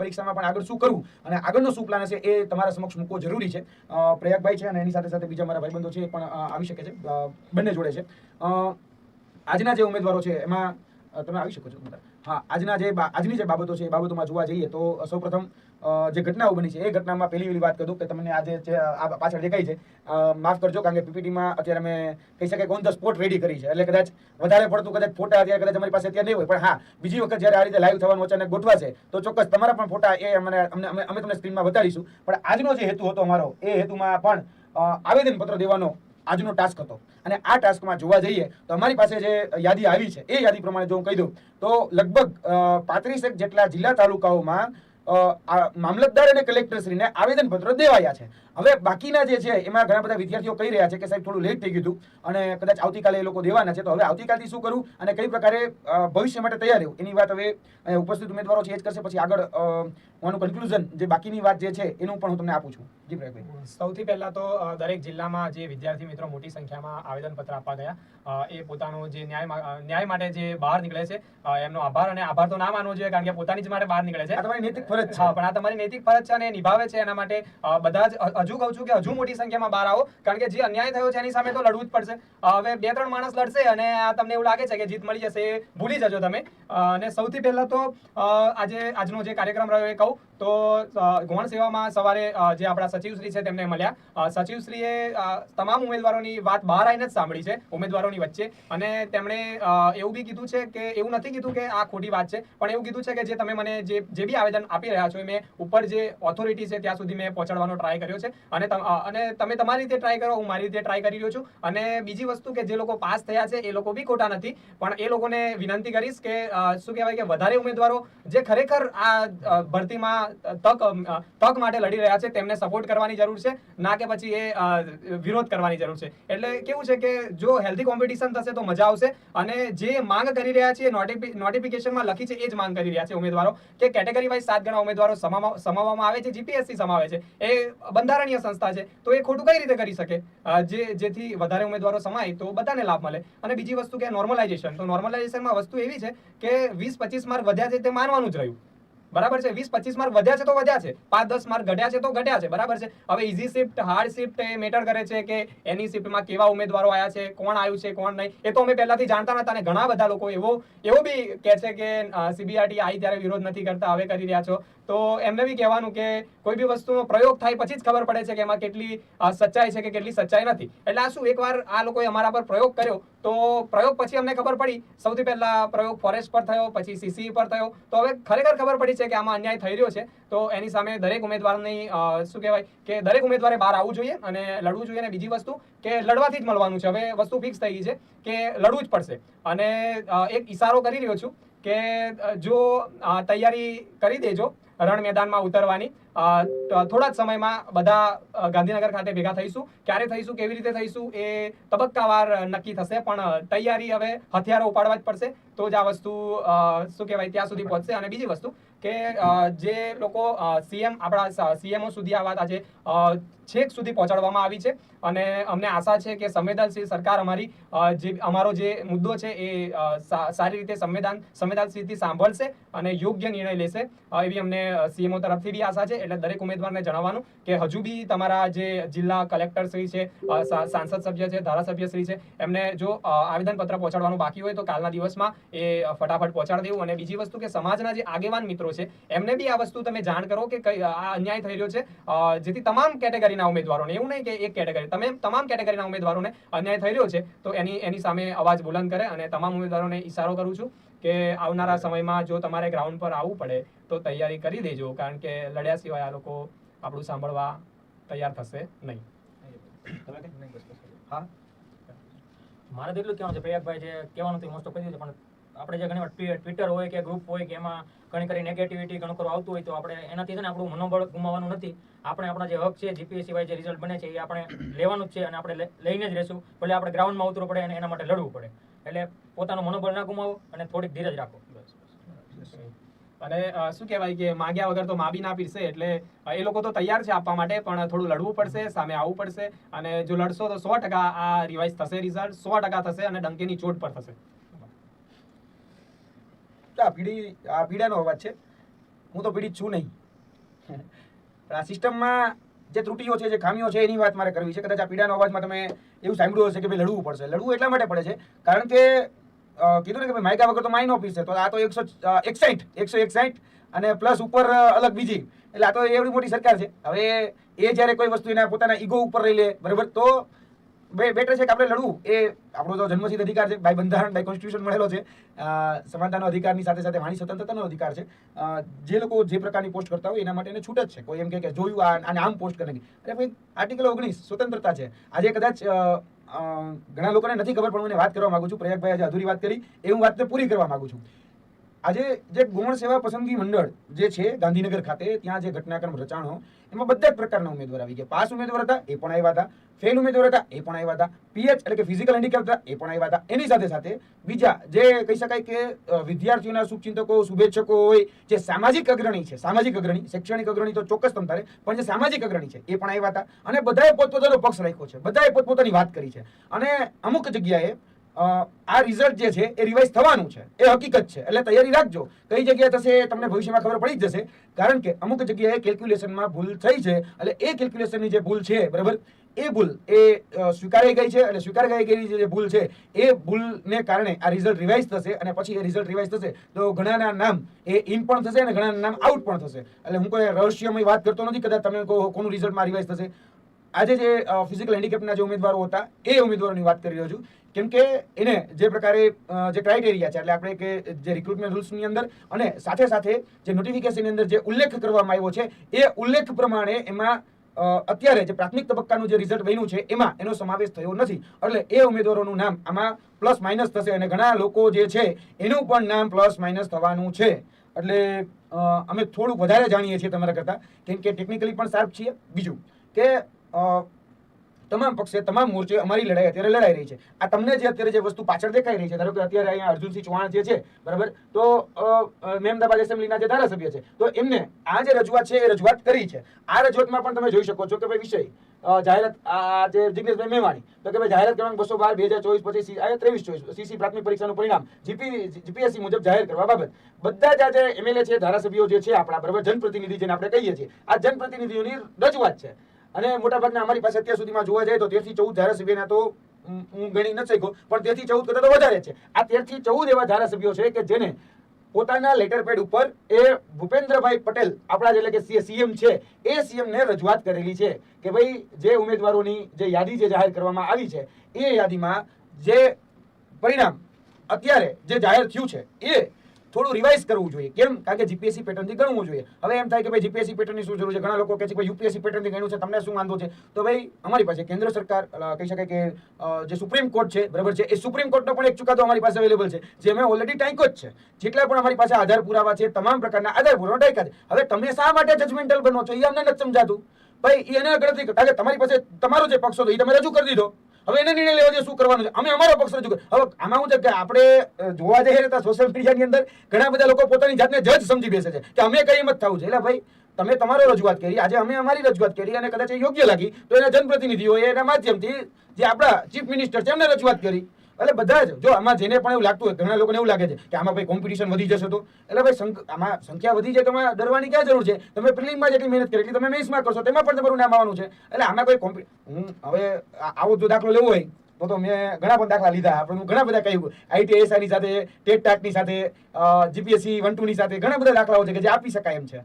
પરીક્ષામાં પણ આગળ શું કરવું અને આગળનો શું પ્લાન હશે એ તમારા સમક્ષ મૂકવો જરૂરી છે. પ્રયાગભાઈ છે અને એની સાથે સાથે બીજા મારા ભાઈબંધો છે પણ આવી શકે છે. બંને જોડે છે. આજના જે ઉમેદવારો છે એમાં તમે આવી શકો છો. હા, આજના જે આજની જે બાબતો છે એ બાબતોમાં જોવા જઈએ તો સૌપ્રથમ જે ઘટનાઓ બની છે, એ ઘટનામાં પહેલી પહેલી વાત કરું કે તમને આજે જે પાછળ દેખાય છે માફ કરજો કારણ કે પીપીટીમાં અત્યારે અમે કહી શકાય ઓન ધ સ્પોટ રેડી કરી છે. એટલે કદાચ વધારે પડતું કદાચ ફોટા અત્યારે કદાચ અમારી પાસે અત્યારે નહીં હોય, પણ હા, બીજી વખત જ્યારે આ રીતે લાઈવ થવાનું અચાનક ગોઠવાશે, તો ચોક્કસ તમારા પણ ફોટા એ અમને અમને, અમે તમને સ્ક્રીનમાં બતાડીશું પણ આજનો જે હેતુ હતો અમારો, એ હેતુમાં પણ આવેદનપત્ર દેવાનો આજનો ટાસ્ક હતો. અને આ ટાસ્કમાં જોવા જઈએ, તો અમારી પાસે જે યાદી આવી છે, એ યાદી પ્રમાણે જો હું કહી દઉં, તો લગભગ પાંત્રીસેક જેટલા જિલ્લા તાલુકાઓમાં મામલતદાર અને કલેક્ટરશ્રીને આવેદનપત્રો દેવાયા છે. હવે બાકીના જે છે એમાં ઘણા બધા વિદ્યાર્થીઓ કહી રહ્યા છે કે સાહેબ થોડું લેટ થઈ ગયું હતું અને કદાચ આવતીકાલે એ લોકો દેવાના છે. તો હવે આવતીકાલથી શું કરવું અને કઈ પ્રકારે ભવિષ્ય માટે તૈયાર રહેવું? એની વાત હવે ઉપસ્થિત ઉમેદવારો છે એ જ કરશે. પછી આગળ આનું કન્ક્લુઝન જે બાકીની વાત જે છે એનું પણ હું તમને આપું છું. જી સૌથી પહેલા તો દરેક જિલ્લામાં જે વિદ્યાર્થી મિત્રો મોટી સંખ્યામાં આવેદનપત્ર આપવા ગયા. એ પોતાનો જે ન્યાય ન્યાય માટે જે બહાર નીકળે છે એમનો આભાર અને આભાર તો ના માનવો જોઈએ કારણ કે પોતાની જ માટે બહાર નીકળે છે. તમારી નૈતિક ફરજ છે. પણ આ તમારી નૈતિક ફરજ છે અને નિભાવે છે એના માટે બધા જ હજુ કહું છું કે હજુ મોટી સંખ્યામાં બહાર આવો, કારણ કે જે અન્યાય થયો છે એની સામે તો લડવું જ પડશે. હવે બે ત્રણ માણસ લડશે અને આ તમને એવું લાગે છે કે જીત મળી જશે એ ભૂલી જજો તમે. અને સૌથી પહેલાં તો આજે, આજનો જે કાર્યક્રમ રહ્યો એ કહું, તો ગૌણ સેવામાં સવારે જે આપણા સચિવશ્રી છે તેમને મળ્યા. સચિવશ્રીએ તમામ ઉમેદવારોની વાત બહાર આવીને જ સાંભળી છે, ઉમેદવારોની વચ્ચે. અને તેમણે એવું બી કીધું છે કે, એવું નથી કીધું કે આ ખોટી વાત છે, પણ એવું કીધું છે કે જે તમે મને જે જે બી આવેદન આપી રહ્યા છો મેં ઉપર જે ઓથોરિટી છે ત્યાં સુધી મેં પહોંચાડવાનો ટ્રાય કર્યો છે. અને અને તમે તમારી રીતે ટ્રાય કરો, હું મારી રીતે ટ્રાય કરી રહ્યો છું. અને બીજી વસ્તુ કે જે લોકો પાસ થયા છે, એ લોકો બી ખોટા નથી. પણ એ લોકોને વિનંતી કરીશ કે શું કહેવાય કે વધારે ઉમેદવારો જે ખરેખર આ ભરતીમાં તક તક માટે લડી રહ્યા છે, તેમને સપોર્ટ કરવાની જરૂર છે, ના કે પછી એ વિરોધ કરવાની જરૂર છે. એટલે કેવું છે કે જો હેલ્ધી કોમ્પિટિશન થશે તો મજા આવશે. અને જે માંગ કરી રહ્યા છે નોટિફિકેશનમાં લખી છે, એ જ માંગ કરી રહ્યા છે ઉમેદવારો. કે કેટેગરી વાઇઝ સાત ગણા ઉમેદવારો સમાવવા- સમાવવામાં આવે છે જીપીએસસી સમાવે છે. એ બંધારણીય સંસ્થા છે, તો એ ખોટું કઈ રીતે કરી શકે? જે, જેથી વધારે ઉમેદવારો સમાય, તો બધાને લાભ મળે. અને બીજી વસ્તુ કે નોર્મલાઇઝેશન તો નોર્મલાઇઝેશનમાં વસ્તુ એવી છે કે વીસ, પચીસ માર્ક વધ્યા છે તે માનવાનું જ રહ્યું. બરાબર છે? વીસ, પચીસ માર્ક વધ્યા છે તો વધ્યા છે. પાંચ, દસ માર્ક ઘટ્યા છે તો ઘટ્યા છે. બરાબર છે? હવે ઇઝી શિફ્ટ હાર્ડ શિફ્ટ એ મેટર કરે છે કે એની શિફ્ટમાં કેવા ઉમેદવારો આવ્યા છે, કોણ આવ્યું છે, કોણ નહીં? એ તો અમે પહેલાથી જાણતા નતા અને ઘણા બધા લોકો એવો એવો બી કહે છે કે સીબીઆરટી આવી ત્યારે વિરોધ નથી કરતા, હવે કરી રહ્યા છો. તો એમને બી કહેવાનું કે કોઈ બી વસ્તુનો પ્રયોગ થાય પછી જ ખબર પડે છે કે એમાં કેટલી સચ્ચાઈ છે કે કેટલી સચ્ચાઈ નથી. એટલે આ શું એકવાર આ લોકોએ અમારા પર પ્રયોગ કર્યો, તો પ્રયોગ પછી અમને ખબર પડી. સૌથી પહેલા પ્રયોગ ફોરેસ્ટ પર થયો, પછી સીસી પર થયો. તો હવે ખરેખર ખબર પડી છે કે આમાં અન્યાય થઈ રહ્યો છે. તો એની સામે દરેક ઉમેદવારની શું કહેવાય કે દરેક ઉમેદવારે બહાર આવવું જોઈએ અને લડવું જોઈએ. અને બીજી વસ્તુ કે લડવાથી જ મળવાનું છે. હવે વસ્તુ ફિક્સ થઈ ગઈ છે કે લડવું જ પડશે. અને એક ઈશારો કરી રહ્યો છું કે જો તૈયારી કરી દેજો. રણ મેદાનમાં ઉતરવાની. થોડા જ સમયમાં બધા ગાંધીનગર ખાતે ભેગા થઈશું. ક્યારે થઈશું, કેવી રીતે થઈશું એ તબક્કાવાર નક્કી થશે. પણ તૈયારી હવે હથિયારો ઉપાડવા જ પડશે. તો જ આ વસ્તુ શું કહેવાય, ત્યાં સુધી પહોંચશે. અને બીજી વસ્તુ કે જે લોકો સીએમ, આપણા સીએમઓ સુધી આ વાત આજે છેક સુધી પહોંચાડવામાં આવી છે. અને અમને આશા છે કે સંવેદનશીલ સરકાર અમારી જે, અમારો જે મુદ્દો છે એ સારી રીતે સંવેદન, સંવેદનશીલથી સાંભળશે અને યોગ્ય નિર્ણય લેશે એવી અમને સીએમઓ તરફથી બી આશા છે, એટલે દરેક ઉમેદવારને જણાવવાનું કે હજુ બી તમારા જે જિલ્લા કલેક્ટર શ્રી છે સાંસદ સભ્ય છે ધારાસભ્ય શ્રી છે, એમને જો આવેદનપત્ર પહોંચાડવાનું બાકી હોય તો કાલના દિવસમાં એ ફટાફટ પહોંચાડી દેવું. અને બીજી વસ્તુ કે સમાજના જે આગેવાન મિત્રો છે, એમને બી આ વસ્તુ તમે જાણ કરો કે કઈ, આ અન્યાય થઈ રહ્યો છે. જેથી તમામ કેટેગરીના ઉમેદવારોને, એવું નહીં કે એક કેટેગરી, તમે તમામ કેટેગરીના ઉમેદવારોને અન્યાય થઈ રહ્યો છે, તો એની એની સામે અવાજ બુલંદ કરે અને તમામ ઉમેદવારોને ઈશારો કરું છું. કે આવનારા સમયમાં જો તમારે ગ્રાઉન્ડ પર આવવું પડે તો તૈયારી કરી દેજો કારણ કે લડ્યા સિવાય આ લોકો આપણું સાંભળવા તૈયાર થશે નહીં. હા? મારે તો એટલું કહેવાનું છે પ્રયાગભાઈ જે કહેવાનું હતું મોસ્ટ ઓફ કહી દીધું પણ આપણે જે ઘણી વાર ટ્વિટર હોય કે ગ્રુપ હોય કે એમાં ઘણી કરી નેગેટિવિટી ઘણું ખરું આવતું હોય તો આપણે એનાથી છે ને આપણું મનોબળ ગુમાવવાનું નથી. આપણે આપણા જે હક છે જીપીએસ સિવાય જે રિઝલ્ટ બને છે એ આપણે લેવાનું જ છે અને આપણે લઈને જ રહેશું. ભલે આપણે ગ્રાઉન્ડમાં ઉતરવું પડે અને એના માટે લડવું પડે. એટલે પોતાનું મનોબળ ના ગુમાવો અને થોડીક ધીરજ રાખો. અને શું કહેવાય કે માગ્યા વગર તો મા બી ના પીરશે એટલે એ લોકો તો તૈયાર છે આપવા માટે પણ થોડું લડવું પડશે સામે આવવું પડશે અને જો લડશો તો સો ટકા આ રિવાઇઝ થશે રિઝલ્ટ સો ટકા થશે અને ડંકીની ચોટ પર થશે. તો આ પીડી આ પીડાનો અવાજ છે. હું તો પીડિત છું નહીં. પણ આ સિસ્ટમમાં જે ત્રુટીઓ છે, જે ખામીઓ છે, એની વાત મારે કરવી છે. કદાચ આ પીડાનો અવાજમાં તમે એવું સાંભળ્યું હશે કે ભાઈ લડવું પડશે. લડવું એટલા માટે પડે છે, કારણ કે કીધું ને કે ભાઈ માયકા વગર તો માઇન ઓફિસ પીસે તો આ તો એકસો એકસાઠ એકસો એકસાઠ અને પ્લસ ઉપર અલગ બીજી. એટલે આ તો એવડી મોટી સરકાર છે. હવે એ જ્યારે કોઈ વસ્તુ એના પોતાના ઈગો ઉપર રહી લે, બરાબર? તો બેટર છે કે આપણે લડવું? એ આપણો તો જન્મસિદ્ધ અધિકાર છે બાય બંધારણ બાય કોન્સ્ટિટ્યુશન મળેલો છે. સમાનતાનો અધિકારની સાથે સાથે વાણી સ્વતંત્રતાનો અધિકાર છે. જે લોકો જે પ્રકારની પોસ્ટ કરતા હોય એના માટે એને છૂટ જ છે. કોઈ એમ કે જોયું આને આમ પોસ્ટ કરે અરે ભાઈ, આર્ટિકલ ઓગણીસ સ્વતંત્રતા છે. આજે કદાચ ઘણા લોકોને નથી ખબર, પણ હું વાત કરવા માંગુ છું. પ્રયાગભાઈ આજે અધૂરી વાત કરી. એ હું વાતને પૂરી કરવા માંગુ છું. આજે જે ગૌણ સેવા પસંદગી મંડળ જે છે, ગાંધીનગર ખાતે, ત્યાં જે ઘટનાક્રમ રચાણો, એમાં બધા જ પ્રકારના ઉમેદવાર આવી ગયા. પાસ ઉમેદવાર હતા, એ પણ આવ્યા હતા. ફેલ ઉમેદવાર હતા, એ પણ આવ્યા હતા. પીએચ એટલે કે ફિઝિકલ હેન્ડીકેપ હતા, એ પણ આવ્યા હતા. એની સાથે સાથે બીજા જે કહી શકાય કે વિદ્યાર્થીઓના શુભચિંતકો શુભેચ્છકો હોય, જે સામાજિક અગ્રણી છે, સામાજિક અગ્રણી, શૈક્ષણિક અગ્રણી તો ચોક્કસ તમ તારે પણ જે સામાજિક અગ્રણી છે, એ પણ આવ્યા હતા. અને બધાએ પોતપોતાનો પક્ષ રાખ્યો છે. બધાએ પોતપોતાની વાત કરી છે. અને અમુક જગ્યાએ આ રિઝલ્ટ જે છે એ રિવાઇઝ થવાનું છે. એ હકીકત છે. એટલે તૈયારી રાખજો. કઈ જગ્યાએ થશે તમને ભવિષ્યમાં ખબર પડી જશે. કારણ કે અમુક જગ્યાએ કેલ્ક્યુલેશનમાં ભૂલ થઈ છે. એટલે એ કેલ્ક્યુલેશનની જે ભૂલ છે, બરાબર? એ ભૂલ એ સ્વીકારાઈ ગઈ છે અને સ્વીકારાઈ ગઈ જે ભૂલ છે, એ ભૂલને કારણે આ રિઝલ્ટ રિવાઇઝ થશે અને પછી એ રિઝલ્ટ રિવાઇઝ થશે. તો ઘણાના નામ એ ઇન પણ થશે અને ઘણાના નામ આઉટ પણ થશે. એટલે હું કોઈ રહસ્યમય વાત કરતો નથી. કદાચ તમે કોનું રિઝલ્ટમાં રિવાઇઝ થશે. આજે જે ફિઝિકલ હેન્ડીકેપના જે ઉમેદવારો હતા, એ ઉમેદવારોની વાત કરી રહ્યો છું. કેમ કે એને જે પ્રકારે જે ક્રાઇટેરિયા છે, એટલે આપણે કે જે રિક્રુટમેન્ટ રૂલ્સની અંદર અને સાથે સાથે જે નોટિફિકેશનની અંદર જે ઉલ્લેખ કરવામાં આવ્યો છે, એ ઉલ્લેખ પ્રમાણે એમાં અત્યારે જે પ્રાથમિક તબક્કાનું જે રિઝલ્ટ બન્યું છે, એમાં એનો સમાવેશ થયો નથી. એટલે એ ઉમેદવારોનું નામ આમાં પ્લસ માઇનસ થશે અને ઘણા લોકો જે છે, એનું પણ નામ પ્લસ માઇનસ થવાનું છે. એટલે અમે થોડુંક વધારે જાણીએ છીએ તમારા કરતાં. કેમ કે ટેકનિકલી પણ સાર્પ છીએ. બીજું કે તમામ પક્ષે તમામ મોરચે અમારી લડાઈ અત્યારે લડાઈ રહી છે. આ તમને જે અત્યારે જે વસ્તુ પાછળ દેખાઈ રહી છે ધારો કે અત્યારે અહીંયા અર્જુનસિંહ ચૌહાણ જે છે બરાબર? તો અ, એસેમ્બલીના જે ધારાસભ્ય છે તો એમને આ જે રજૂઆત છે એ રજૂઆત કરી છે. આ રજૂઆતમાં પણ તમે જોઈ શકો છો કે ભાઈ વિષય જાહેરાત આ જે જિગ્નેશભાઈ મેવાણી તો કે ભાઈ જાહેરાત ક્રમાંક બસો બાર બે હજાર ચોવીસ પછી આ ત્રેવીસ ચોવીસ સીસી પ્રાથમિક પરીક્ષાનું પરિણામ જીપી જીપીએસસી મુજબ જાહેર કરવા બાબત. બધા જ આજે એમએલએ છે ધારાસભ્યો જે છે આપણા બરાબર જનપ્રતિનિધિ જેને આપણે કહીએ છીએ આ જનપ્રતિનિધિઓની રજૂઆત છે. અને મોટાભાગના અમારી પાસે અત્યાર સુધીમાં જોવા જાય તો તેરથી ચૌદ ધારાસભ્યના તો હું ગણી ન શક્યો, પણ તેરથી ચૌદ કરતા તો વધારે છે. આ તેરથી ચૌદ એવા ધારાસભ્યો છે કે જેને પોતાના લેટર પેડ ઉપર એ ભૂપેન્દ્રભાઈ પટેલ, આપણા એટલે કે સીએમ છે, એ સીએમને રજૂઆત કરેલી છે કે ભાઈ, જે ઉમેદવારોની જે યાદી જે જાહેર કરવામાં આવી છે, એ યાદીમાં જે પરિણામ અત્યારે જે જાહેર થયું છે, એ થોડું રિવાઇઝ કરવું જોઈએ. કેમ? કારણ કે જીપીએસસી પેટર્નથી ગણવું જોઈએ. હવે એમ થાય કે ભાઈ જીપીએસસી પેટર્નની શું જરૂર છે? ઘણા લોકો કહે છે કે યુપીએસસી પેટર્નથી ગણ્યું છે. તમને શું વાંધો છે? તો ભાઈ, અમારી પાસે કેન્દ્ર સરકાર કહી શકાય કે જે સુપ્રીમ કોર્ટ છે, બરાબર છે? એ સુપ્રીમ કોર્ટનો પણ એક ચુકાદો અમારી પાસે અવેલેબલ છે, જે અમે ઓલરેડી ટાંક્યો જ છે. જેટલા પણ અમારી પાસે આધાર પુરાવા છે, તમામ પ્રકારના આધાર પુરાવા ટાંક્યા છે. હવે તમે શા માટે જજમેન્ટલ બનો છો? એ અમને નથી સમજાતું. ભાઈ એને ગણતરી કારણ કે તમારી પાસે તમારો જે પક્ષ હતો એ તમે રજૂ કરી દીધો. હવે એને નિર્ણય લેવા દે, શું કરવાનું છે અમે અમારો પક્ષ રજૂ. હવે આમાં હું છે કે આપણે જોવા જઈએ તો સોશિયલ મીડિયાની અંદર ઘણા બધા લોકો પોતાની જાતને જજ સમજી બેસે છે કે અમે કઈ મત થવું છે એટલે ભાઈ, તમે તમારો રજૂઆત કરી, આજે અમે અમારી રજૂઆત કરી અને કદાચ યોગ્ય લાગી તો એના જનપ્રતિનિધિઓએ એના માધ્યમથી જે આપણા ચીફ મિનિસ્ટર છે એમને રજૂઆત કરી એટલે બધા જ, જો આમાં જેને પણ એવું લાગતું હોય, ઘણા લોકોને એવું લાગે છે કે આમાં ભાઈ કોમ્પિટિશન વધી જશે તો. એટલે ભાઈ આમાં સંખ્યા વધી જાય તો એમાં ડરવાની ક્યાં જરૂર છે? તમે પ્રિલિમમાં જેટલી મહેનત કરી, એટલી તમે મેન્સમાં કરશો, તેમાં પણ તમારું નામ આવવાનું છે. એટલે આમાં કોઈ કોમ્પિ હું હવે આવો જો દાખલો લેવો હોય, તો તો મેં ઘણા બધા દાખલા લીધા આપણે ઘણા બધા કહ્યું. આઈટીએસઆઈની સાથે ટેટ ટાટની સાથે જીપીએસસી વન ટુની સાથે ઘણા બધા દાખલાઓ છે કે જે આપી શકાય એમ છે.